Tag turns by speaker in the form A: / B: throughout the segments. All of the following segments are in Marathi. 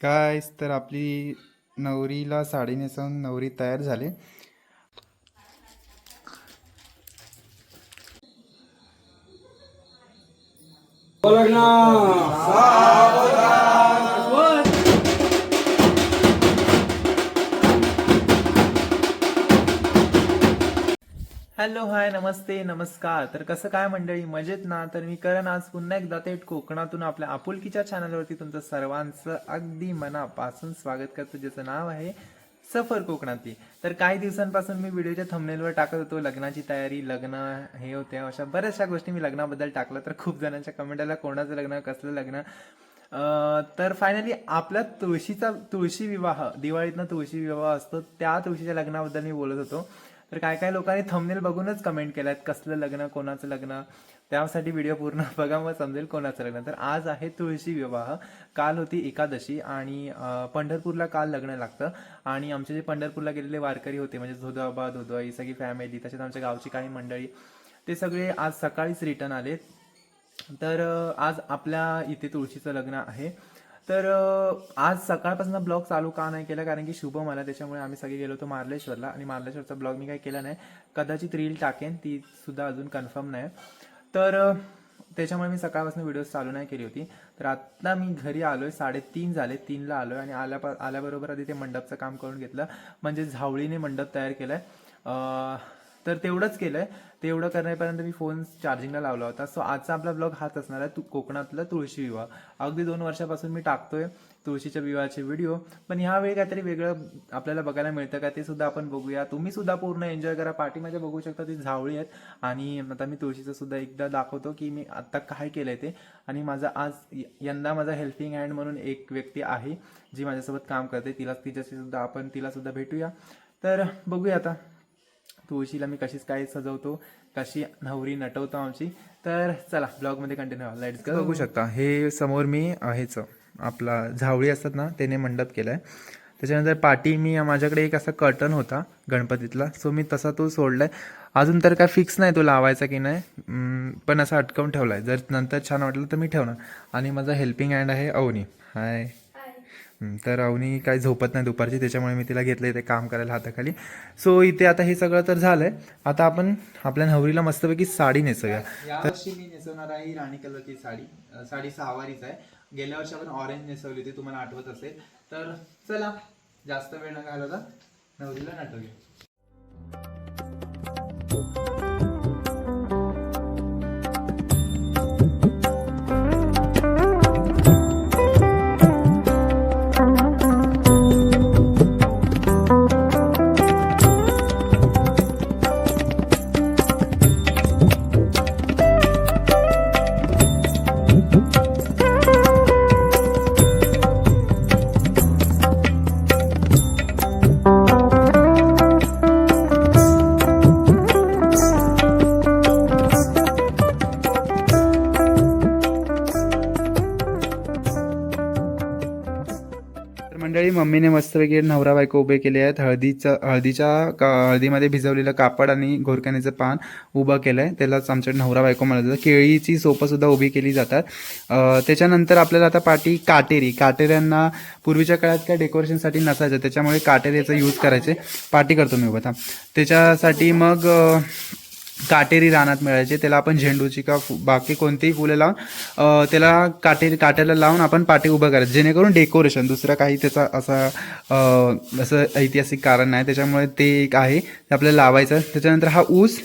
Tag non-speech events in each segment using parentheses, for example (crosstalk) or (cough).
A: काय तर आपली नवरीला साडी नेसवून नवरी तयार झाली.
B: हॅलो हाय नमस्ते नमस्कार. तर कसं काय मंडळी? मजेत ना? तर मी करण आज पुन्हा एकदा थेट कोकणातून आपल्या आपुलकीच्या चॅनलवरती तुमचं सर्वांचं अगदी मनापासून स्वागत करतो ज्याचं नाव आहे सफर कोकणातली. तर काही दिवसांपासून मी व्हिडिओच्या थंबनेलवर टाकत होतो लग्नाची तयारी लग्न हे होते अशा बऱ्याचशा गोष्टी मी लग्नाबद्दल टाकलं. तर खूप जणांच्या कमेंट आला कोणाचं लग्न कसलं लग्न? तर फायनली आपला तुळशीचा तुळशी विवाह दिवाळीतनं तुळशी विवाह असतो त्या तुळशीच्या लग्नाबद्दल मी बोलत होतो. तर काय काय लोकांनी थंबनेल बघूनच कमेंट केल्यात कसलं लग्न कोणाचं लग्न? त्यासाठी व्हिडिओ पूर्ण (laughs) बघा मग समजेल कोणाचं लग्न? तर आज आहे तुळशी विवाह. काल होती एकादशी आणि पंढरपूरला काल लग्न लागतं. आणि आमचे जे पंढरपूरला गेलेले वारकरी होते म्हणजे धोदोबा धोदोबा ही सगळी फॅमिली तसेच आमच्या गावची काही मंडळी ते सगळे आज सकाळीच रिटर्न आले तर आज आपल्या इथे तुळशीचं लग्न आहे. तर आज सकाळपासून ब्लॉग चालू का नाही केला? कारण की शुभ मला त्याच्यामुळे आम्ही सगळे गेलो होतो मार्लेश्वरला. आणि मार्लेश्वरचा ब्लॉग मी काही केला नाही. कदाचित रील टाकेन ती सुद्धा अजून कन्फर्म नाही. तर त्याच्यामुळे मी सकाळपासून व्हिडिओ चालू नाही केली होती. तर आता मी घरी आलो आहे साडेतीन झाले तीनला आलो आहे आणि आल्या आल्याबरोबर आधी ते मंडपचं काम करून घेतलं. म्हणजे झावळीने मंडप तयार केलं आहे तर तेवढंच केलं आहे ते एवढं करण्यापर्यंत मी फोन चार्जिंगला लावला होता. सो आजचा आपला ब्लॉग हाच असणार आहे. तू कोकणातला तुळशी विवाह. अगदी दोन वर्षापासून मी टाकतोय तुळशीच्या विवाहाचे व्हिडिओ पण ह्यावेळी काहीतरी वेगळं आपल्याला बघायला मिळतं का ते सुद्धा आपण बघूया. तुम्ही सुद्धा पूर्ण एन्जॉय करा. पाठीमागे बघू शकता ती झावळी आहेत. आणि आता मी तुळशीचं सुद्धा एकदा दाखवतो की मी आता काय केलंय ते. आणि माझा आज य- यंदा माझा हेल्पिंग हँड म्हणून एक व्यक्ती आहे जी माझ्यासोबत काम करते. तिला तिच्याशी सुद्धा आपण तिला सुद्धा भेटूया. तर बघूया आता. तुळशीला मी कशीच काय सजवतो कशी नवरी नटवतो आमची. तर चला ब्लॉगमध्ये कंटिन्यू लाईट्स बघू शकता. हे समोर मी हेच आपला झावळी असतात ना त्याने मंडप केलाय. त्याच्यानंतर पाठी मी माझ्याकडे एक असा कर्टन होता गणपतीतला. सो मी तसा तो सोडलाय. अजून तर काय फिक्स नाही तो लावायचा की नाही. पण असा अटकवून ठेवलाय. जर नंतर छान वाटलं तर मी ठेवणार. आणि माझा हेल्पिंग हँड आहे अवनी. हाय तर अवनी काही झोपत नाही दुपारची त्याच्यामुळे मी तिला घेतलं इथे काम करायला हाताखाली. सो इथे आता हे सगळं तर झालंय. आता आपण आपल्या नवरीला मस्तपैकी साडी नेसूया यावर्षी मी नेसवणार आहे ही राणी कलरची साडी. साडी सहावारीच आहे. गेल्या वर्षी आपण ऑरेंज नेसवली होती तुम्हाला आठवत असेल. तर चला जास्त वेळ न घालवता. नवरीला नटवूया. मम्मीने मस्तपैकी नवरा बायको उभे केले आहेत. हळदीचं हळदीच्या का- हळदीमध्ये भिजवलेलं कापड आणि घोरक्यानेचं पान उभं केलं आहे त्यालाच आमच्या नवरा बायको म्हणत जातं केळीची सोपंसुद्धा उभी केली जातात. त्याच्यानंतर आपल्याला आता पाठी काटेरी. काटेऱ्यांना पूर्वीच्या काळात काय डेकोरेशनसाठी नसायचं. त्याच्यामुळे काटेऱ्याचा यूज करायचे. पाठी करतो मी उभं त्याच्यासाठी मग काटेरी रानात मिळायचे. त्याला आपण झेंडूची का बाकी कोणतीही फुलं लावून त्याला काटेरी काट्याला लावून आपण पाठी उभं करायचं. जेणेकरून डेकोरेशन दुसरं काही त्याचा असा असं ऐतिहासिक कारण नाही. त्याच्यामुळे ते एक आहे. ते आपल्याला लावायचं त्याच्यानंतर हा ऊस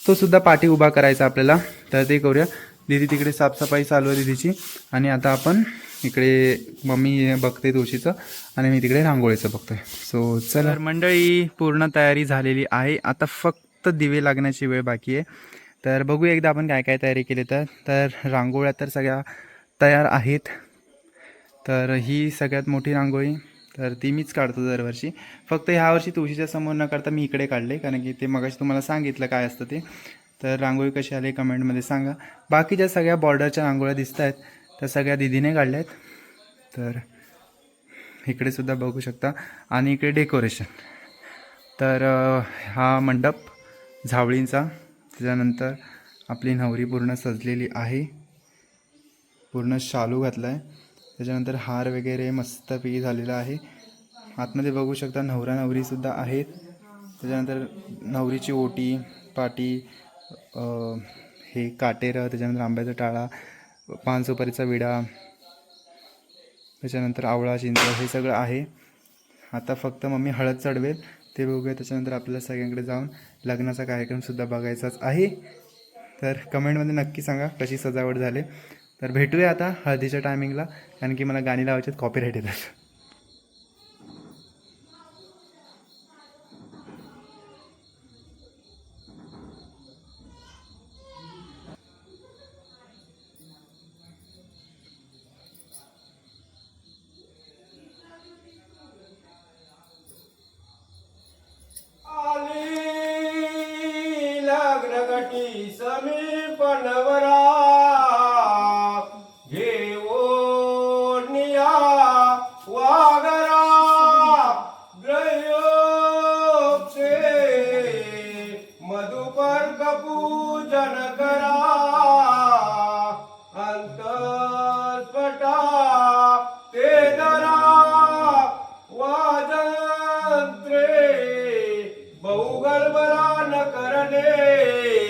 B: तो सुद्धा पाठी उभा करायचा आपल्याला. तर ते करूया. दिदी तिकडे साफसफाई चालू आहे दिदीची. आणि आता आपण इकडे मम्मी बघते तुळशीचं आणि मी तिकडे रांगोळीचं बघतोय. सो चल. मंडळी पूर्ण तयारी झालेली आहे. आता फक्त फक्त दिवे लागण्याची वेळ बाकी आहे. तर बघू एकदा आपण काय काय तयारी केली तर. तर रांगोळ्या तर सगळ्या तयार आहेत. तर ही सगळ्यात मोठी रांगोळी. तर ती मीच काढतो दरवर्षी. फक्त ह्या वर्षी तुळशीच्या समोर न करता मी इकडे काढले कारण की ते मगाशी तुम्हाला सांगितलं काय असतं ते. तर रांगोळी कशी आली कमेंटमध्ये सांगा. बाकीच्या सगळ्या बॉर्डरच्या रांगोळ्या दिसत आहेत त्या सगळ्या दिदीने काढल्या आहेत तर इकडे सुद्धा बघू शकता. आणि इकडे डेकोरेशन तर हा मंडप झावळींचा. त्याच्यानंतर आपली नवरी पूर्ण सजलेली आहे. पूर्ण शालू घातला आहे त्याच्यानंतर हार वगैरे मस्तपैकी झालेला आहे. आतमध्ये बघू शकता नवरा नवरीसुद्धा आहेत. त्याच्यानंतर नवरीची ओटी पाटी हे काटेरं त्याच्यानंतर आंब्याचा टाळा पान सुपारीचा विडा त्याच्यानंतर आवळा चिंच हे सगळं आहे. आता फक्त मम्मी हळद चढवेल. ते बघूया त्याच्यानंतर आपल्याला सगळ्यांकडे जाऊन लग्नाचा कार्यक्रमसुद्धा बघायचाच आहे. तर कमेंटमध्ये नक्की सांगा कशी सजावट झाली. तर भेटूया आता हळदीच्या टायमिंगला कारण की मला गाणी लावायचे कॉपीराईट येतात.
A: न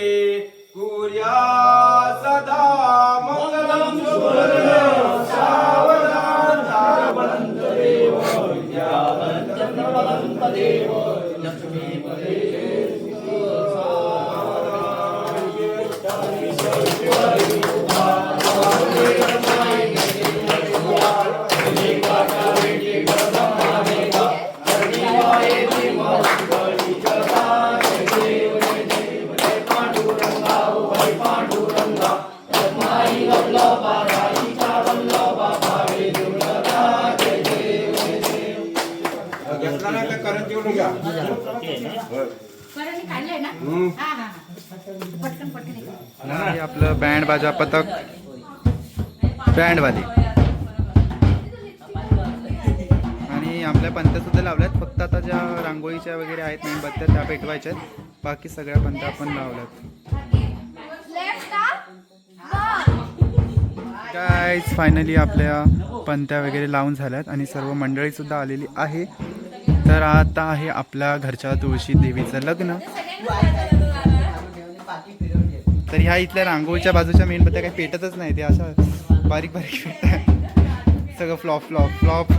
A: का
C: हा
B: आपलं बँड बाजा पथक. बँडवाले. आणि आपल्या पंत्यासुद्धा लावल्यात. फक्त आता ज्या रांगोळीच्या वगैरे आहेत मेणबत्त्या त्या पेटवायच्या बाकी सगळ्या पंत्या आपण लावल्यात. गाईज फायनली आपल्या पंत्या वगैरे लावून झाल्यात. आणि सर्व मंडळीसुद्धा आलेली आहे. तर आता आहे आपल्या घरच्या तुळशी देवीचं लग्न. तर ह्या इथल्या रांगोळीच्या बाजूच्या मेणबत्त्या काही पेटतच नाही ते अशा बारीक बारीक पेटतात. सगळं फ्लॉप फ्लॉप फ्लॉप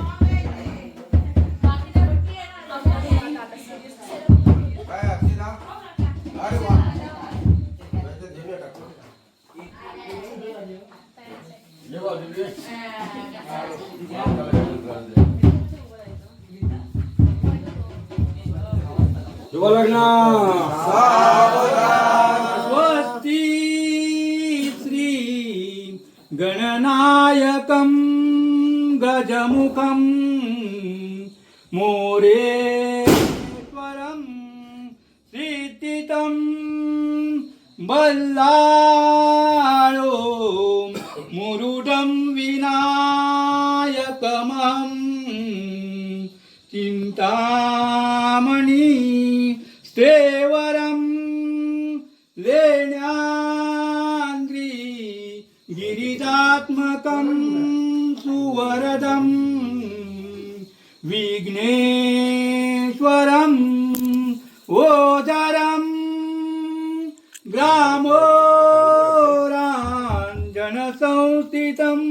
A: काय अक्षिता अरे
D: स्वस्ति श्री गणनायकं गजमुखं मोरेश्वरं श्रीतितं बल्लाळो विघ्नेश्वरम् ओदरं ग्रामोराञ्जनसंस्थितं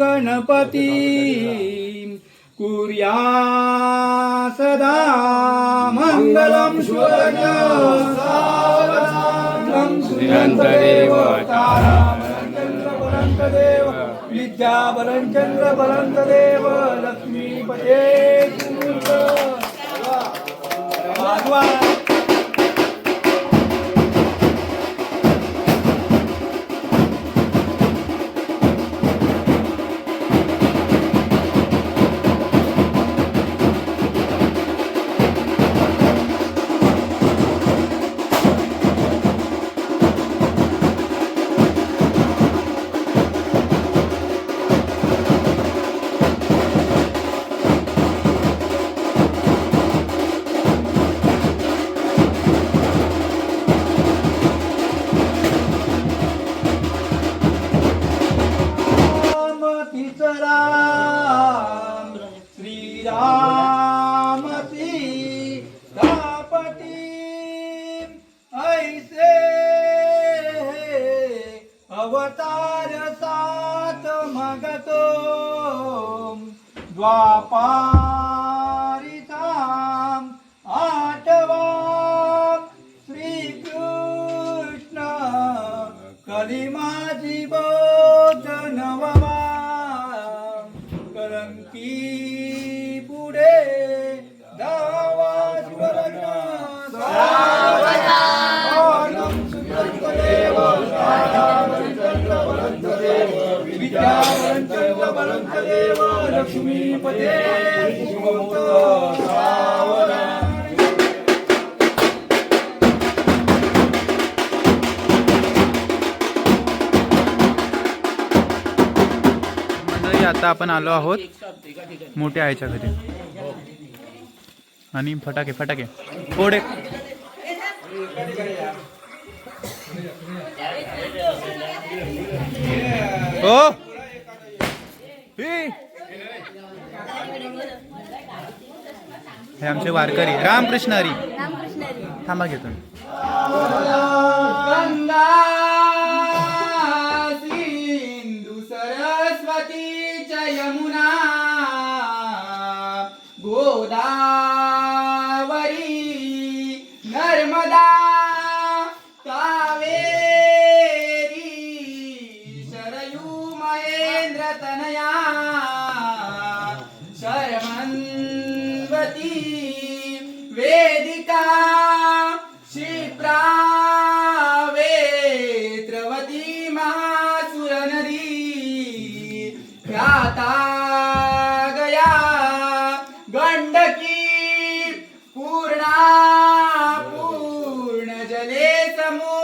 D: गणपति कुर्या सदा मङ्गलं स्वर्ण श्रीरन्तदेव ताराबलन्तदेव विद्याबलञ्चन्द्रबलन्तदेव लक्ष्मीपते Bhagwan. अवतार सात मगतो द्वापा लक्ष्मीपते शिवमुक्त सावधान
A: आता आपण आलो आहोत मोठ्या आईच्या घरी. आणि फटाके फटाके. फोडे. हो हे हे आमचे वारकरी. रामकृष्ण हरी. थांबा घेतो.
D: गंगा सिंधू सरस्वती च यमुना गोदावरी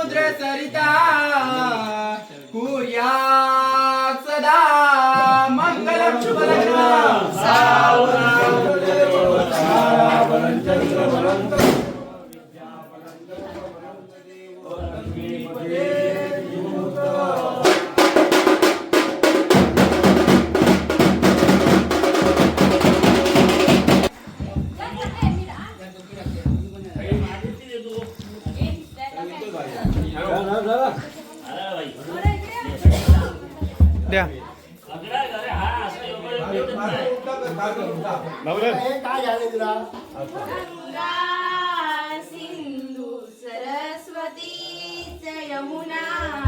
D: Mudra
A: Sarita.
E: गंगा सिंधू सरस्वती च यमुना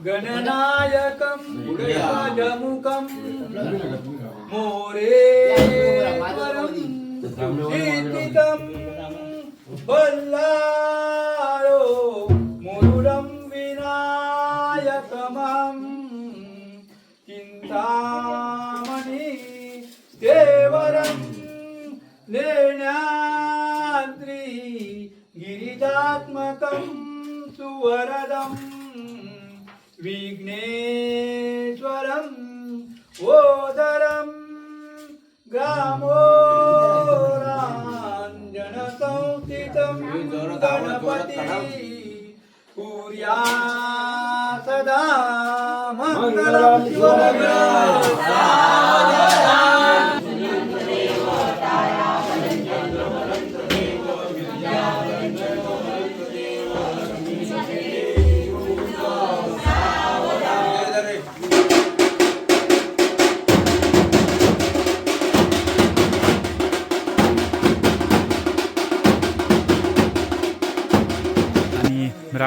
D: श्री गणनायकं गजमुखं मोरेश्वरं शीतितं बल्लाळो मुरुडं विनायकमं चिन्तामणि देवरं लेण्याद्रि गिरिजात्मकं सुवरदं विघ्नेश्वरम् ओदरं ग्रामोराञ्जनसंस्थितं गणपति कुर्या सदा मङ्गलं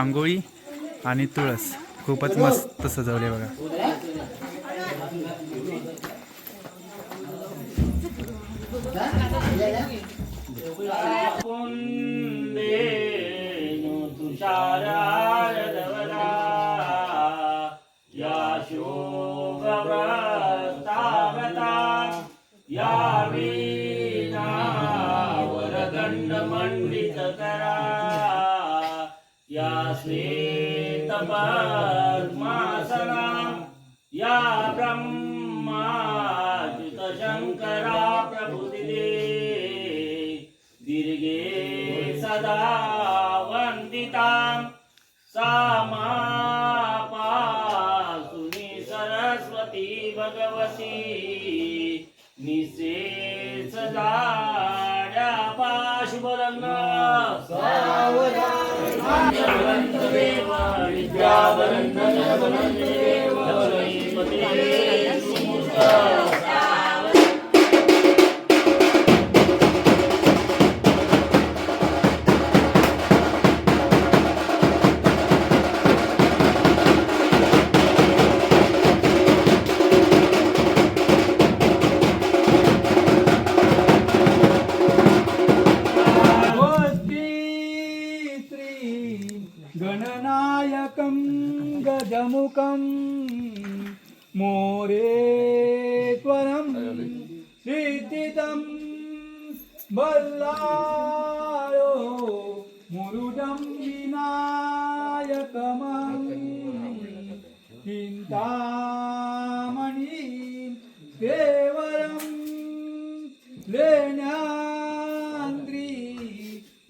A: रांगोळी आणि तुळस. खूपच मस्त सजवले बघा.
F: कुंदेनु दीर्घे सदा वन्दितां सामापासुनि सरस्वती भगवती निशेष जाड्या पाशुबलग्न देव
D: गजमुखं मोरेश्वरं सिद्धितं बल्लायो मुरुडं विनायकमं चिन्तामणि केवलं लेण्यान्द्री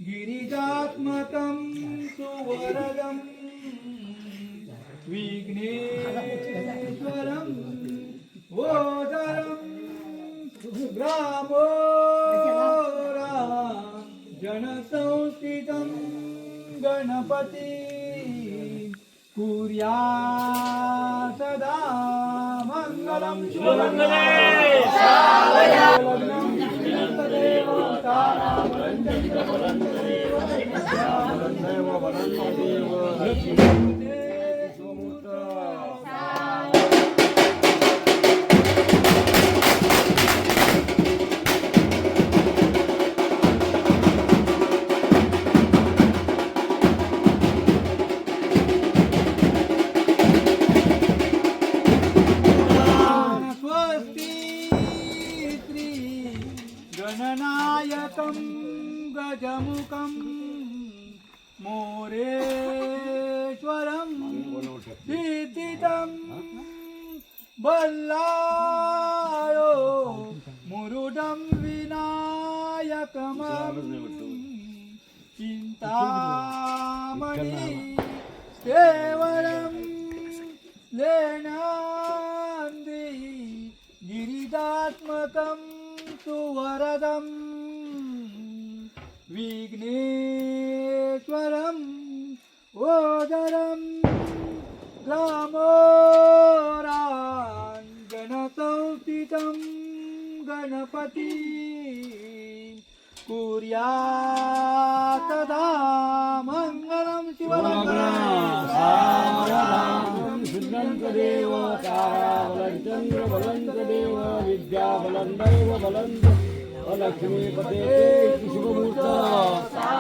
D: गिरिजात्मकं सुवरदं विघ्नेश्वरं वोदरं ग्रामोरा जनसंस्थितं गणपति कुर्या सदा मङ्गलं शुभमङ्गले चिन्तामणि केवलं लेनान्दी गिरिजात्मकं सुवरदं विघ्नेश्वरं ओदरं ग्रामोराञ्जनसंस्थितं गणपति कुर्या देव चंद्र
F: बलंत देव विद्या विद्याबलन्दैव बलन्त लक्ष्मीपते शुभमूर्त
A: तर मंडळी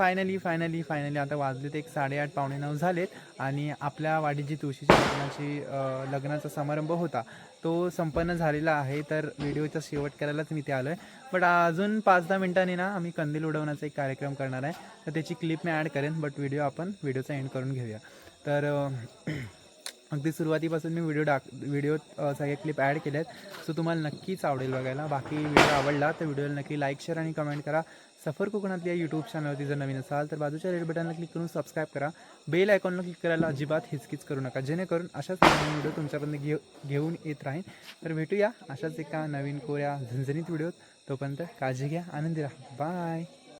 A: फायनली फायनली फायनली आता वाजलेत एक साडेआठ पावणे नऊ झालेत आणि आपल्या वाडीची तुळशीच्या लग्नाची लग्नाचा समारंभ होता. तो संपन्न झालेला आहे तर व्हिडिओचा शेवट करायलाच मी ते आलो आहे बट अजून पाच दहा मिनिटांनी ना आम्ही कंदील उडवण्याचा एक कार्यक्रम करणार आहे. तर त्याची क्लिप मी ॲड करेन बट व्हिडिओ आपण व्हिडिओचा एंड करून घेऊया. तर (clears throat)
G: अगदी सुरुवातीपासून मी व्हिडिओ डाक व्हिडिओ सगळे क्लिप ॲड केले आहेत सो तुम्हाला नक्कीच आवडेल बघायला. बाकी व्हिडिओ आवडला तर व्हिडिओला नक्की लाईक शेअर आणि कमेंट करा. सफर कोकणातल्या यूट्यूब चॅनलवरती जर नवीन असाल तर बाजूच्या रेड बटनला क्लिक करून सबस्क्राईब करा. बेल आयकॉनला क्लिक करायला अजिबात हिचकीच करू नका. जेणेकरून अशाच नवीन व्हिडिओ तुमच्यापर्यंत घेऊ घेऊन येत राहीन. तर भेटूया अशाच एका नवीन कोऱ्या झणझणीत व्हिडिओत तोपर्यंत काळजी घ्या आनंदी राहा. बाय